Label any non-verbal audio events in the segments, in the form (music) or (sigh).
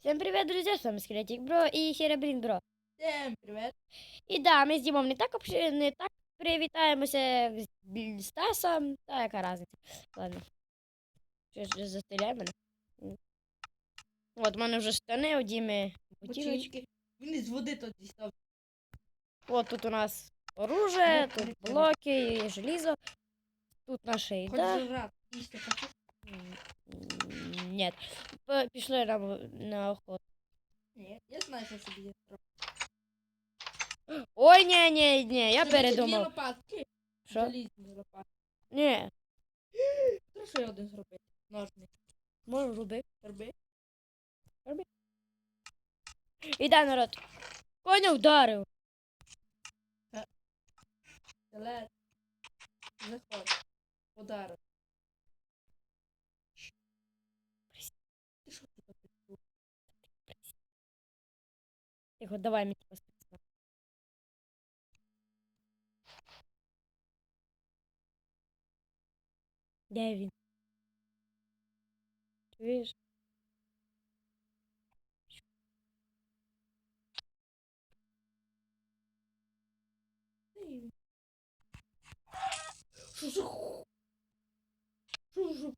Всем привет, друзья, с вами Скелетик Бро и Херебрін Бро. Всем привет. І да, ми з Дімом не так общ- не так привітаємося з Бл- Стасом, та яка разниця. Ладно. Що ж застріляй мене. М. От, у мене вже штани, у Діми ботиночки. Він із води тут дістав. От тут у нас оружие, Ну, тут прикольно. блоки і желізо. Тут наша Хоч їда. жрати. Їсти хочеш? М, П- Пішли на, на охоту. Ні, я знаю, що собі є. Ой, ні, ні, ні, я передумав. Що? Залізні лопатки. Ні, Треба ще один зробити. Ножний. можу робити. Роби. Іде народ. Коня вдарив. Скелет. Заходь. Подарок. Ти що тут опять? Тихо, давай мені поспитати. Де він? Чуєш? Ти. Що за ху? Що за ху?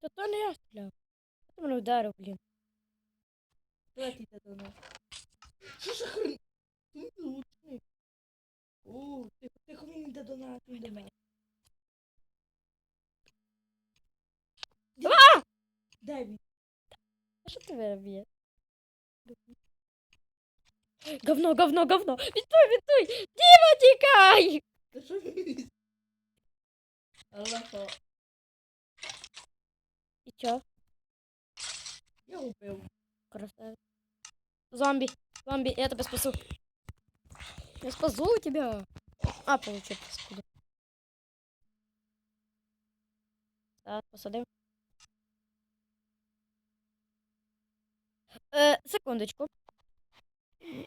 Та то не я стріляв. Хто мене вдарив, блін. Давайте йде до нас. Що за хрен? Лучний. О, тихо, тихо, він йде до нас, він йде до нас. А! Де він? А що ти вироб'є? Говно, говно, говно! Відтой, відтой! Діма, тікай! Та що він? Аллахо, І чо? я убив. Красавец. Зомби, зомби, я тебя спасу. Я спасу тебя. А, получил паскуда. Так, посадив. Е, секундочку.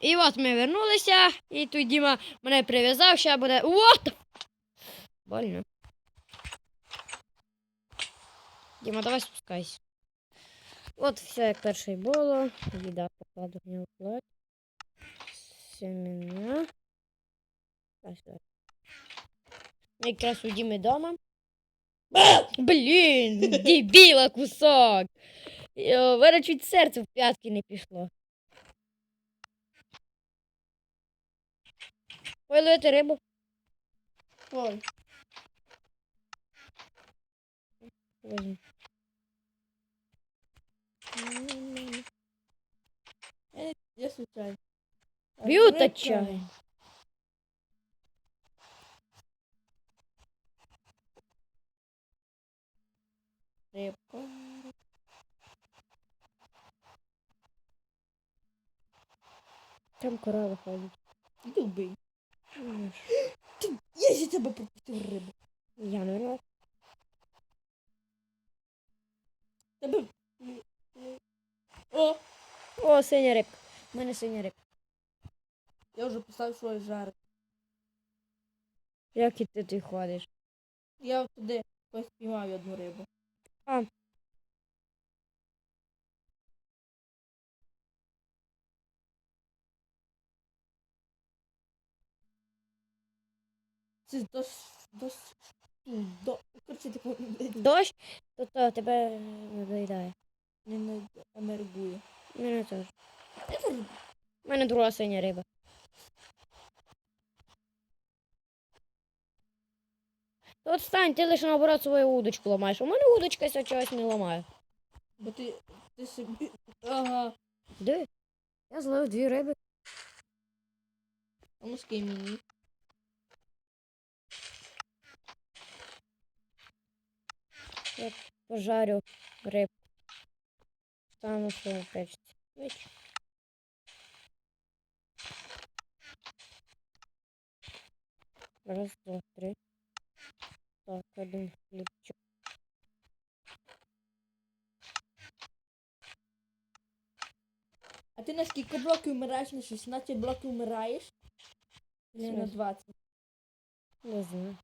І от ми вернулися, і тут Діма мене прив'язав, ще буде. What? Больно. Діма, давай спускайся. От все як перше було. Їда покладу в нього плоть. Семена. Якраз у Діми дома. Ба! Блін, (laughs) дебіла кусок. Йо, в мене чуть серце в п'ятки не пішло. Ой, ловити рибу. Ой, я, я случайно. Б'ють Рибка. отчаянно. Рибка. Там корова ходить. Іди вбий. Ти, я зі тебе пропустив рибу. Я не винуват. Тебе... О, О, синя рибка. У мене синя рибка. Я вже поставив свій жарик. Як і ти тут ходиш? Я от туди ось одну рибу. А. Це дощ... дощ... До... Короче, типу, Дощ, то, то тебе не доїдає. не, не енергує. Мене теж. Це У мене друга синя риба. То От стань, ти лише наоборот свою удочку ламаєш. У мене удочка ся чогось не ламає. Бо ти, ти собі... Ага. Де? Я зловив дві риби. А ну скинь мені. Пожарю рибку. Стану що печці. Вич. Раз, два, три. Так, один хлібчик. А ти на скільки блоків вмираєш? На 16 блоків вмираєш? Чи на 20? Не знаю.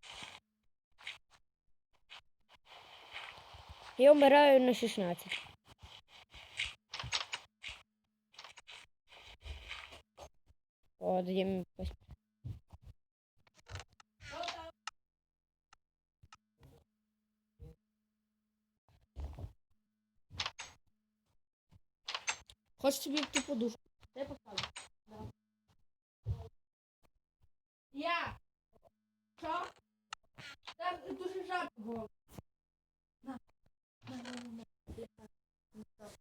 Я вмираю на 16. О, даємо якось. Хочеш собі в ту подушку? Дай поставлю. Да. Я! Що? Так дуже жарко було. На. На, на, на, на. Я так. Не так.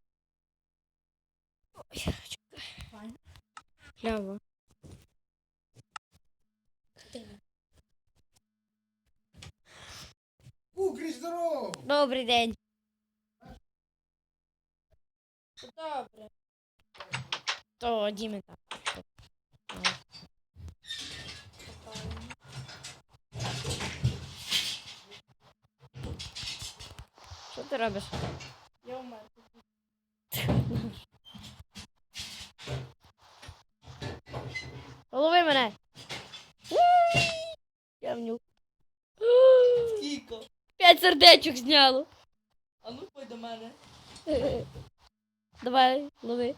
Файно. Кляво. Кукріч, здоров! Добрий день. Добре. То Діми так. Що ти робиш? Я умер. Лови мене. Я внюк. Кіко. П'ять сердечок зняло. А ну пой до мене. Давай, лови.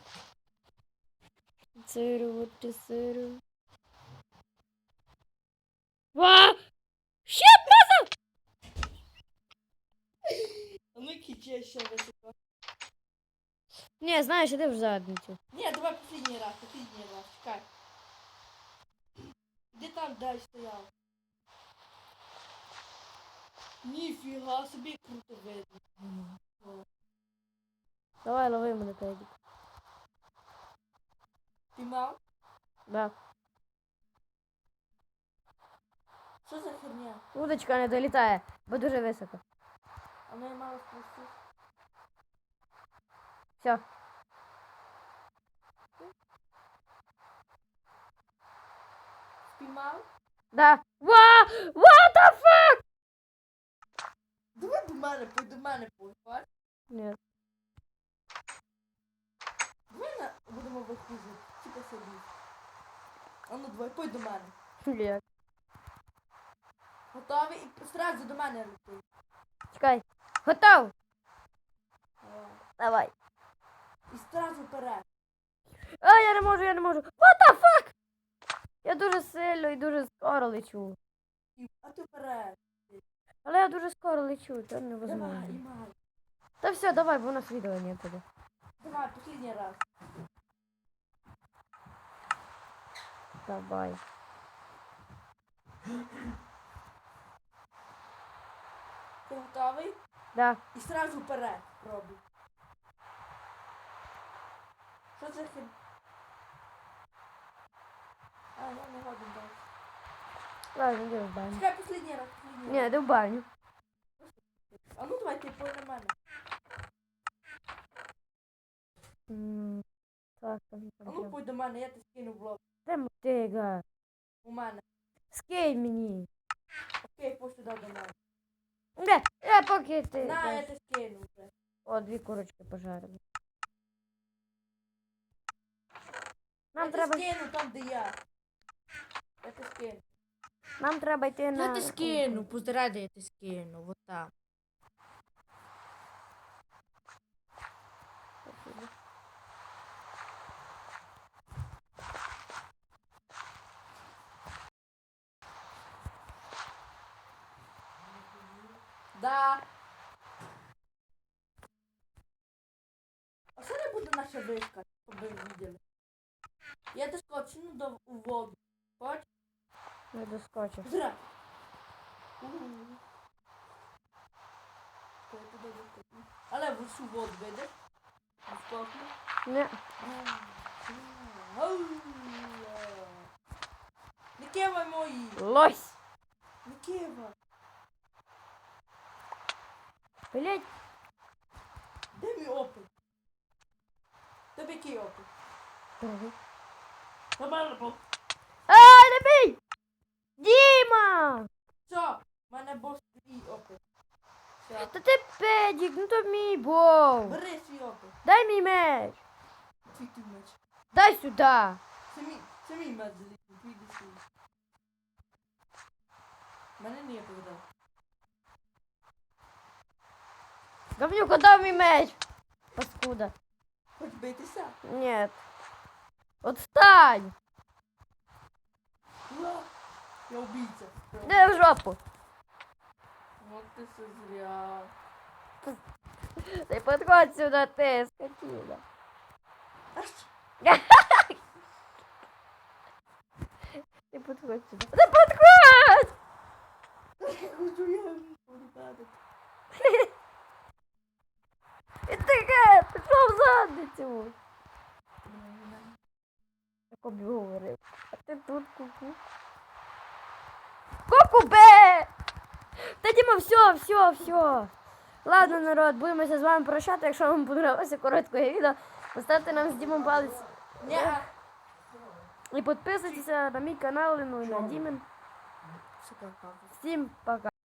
Сиру, от ти сиру. Ва! Ще А ну кіче ще високо. Ні, знаєш, іди в задницю. Ні, давай последній раз, последній раз. Чекай. Де там дай стояв? Ніфіга собі круто видно. Давай, лови мене педик. Піймав? Да. Що за херня? Удочка не долітає, бо дуже високо. А ну я мало спустив. Все. Спіймав? Да. Ва! What the fuck? Давай до мене, пой до мене, пой, бач? Ні. Давай на будемо виходити. Типа. А ну давай, пой до мене. Ні. Готовий і сразу до мене лети. Чекай. Готов? Давай. Давай. І сразу вперед. А, я не можу, я не можу. What the fuck? Я дуже сильно і дуже скоро лечу. А ти вперед. Але я дуже скоро лечу, Давай, невозможно. Імай. Та все, давай, бо у нас відео не буде. Давай, последний раз. Давай. Ти готовий? Да. І сразу вперед пробуй. Що це хер... А, я не годен далі. Ладно, йди в баню. Чекай, последній раз, последній Ні, йди в баню. А ну давай, ти на мене. М, Так, там, А ну там. пой до мене, я тебе скину в блог. Де мотига? У мене. Скинь мені. Окей, пой сюди до мене. Де? Я поки ти. На, я тебе скину вже. О, дві курочки пожарили. Нам я треба, скину там, де я. Я тебе скину. нам треба йти на... Я тебе скину, позирай, де я тебе скину, вот там. Да. А що не буде наша вишка, щоб ви виділи? Я доскочу до у воду. Хоч? Не доскочив. Зра. Доскочу? Але в усю воду видиш? Доскочу. Не. Не кивай мої! Лось! Не кивай! Блять, Де мій опит? Тобі який опит? Нормально був. Ай, не бій! Діма! Все, в мене був свій опит. Все. Та ти педік, ну то мій бов. Бери свій опит. Дай мій меч. Твій ти меч. Дай сюди. Це мій, це мій меч твій. Мене не повідав. Говнюк, отдай мій меч. Паскуда. Хоч битися. Нет. Отстань. Я убийца. Де в жопу? Вот ты все зря. Ти підходь сюди, ти, скотина. Аж, Ти підходь сюди. Ти підходь! хочу я буду (laughs) ге, пішов в задницю. Так обговорив. А ти тут куку. Ку-ку бе! Та Діма, все, все, все. Ладно, народ, будемося з вами прощати. Якщо вам подобалося коротке відео, поставте нам з Дімом палець. Не. І підписуйтеся на мій канал, ну і на Дімін. Всім пока.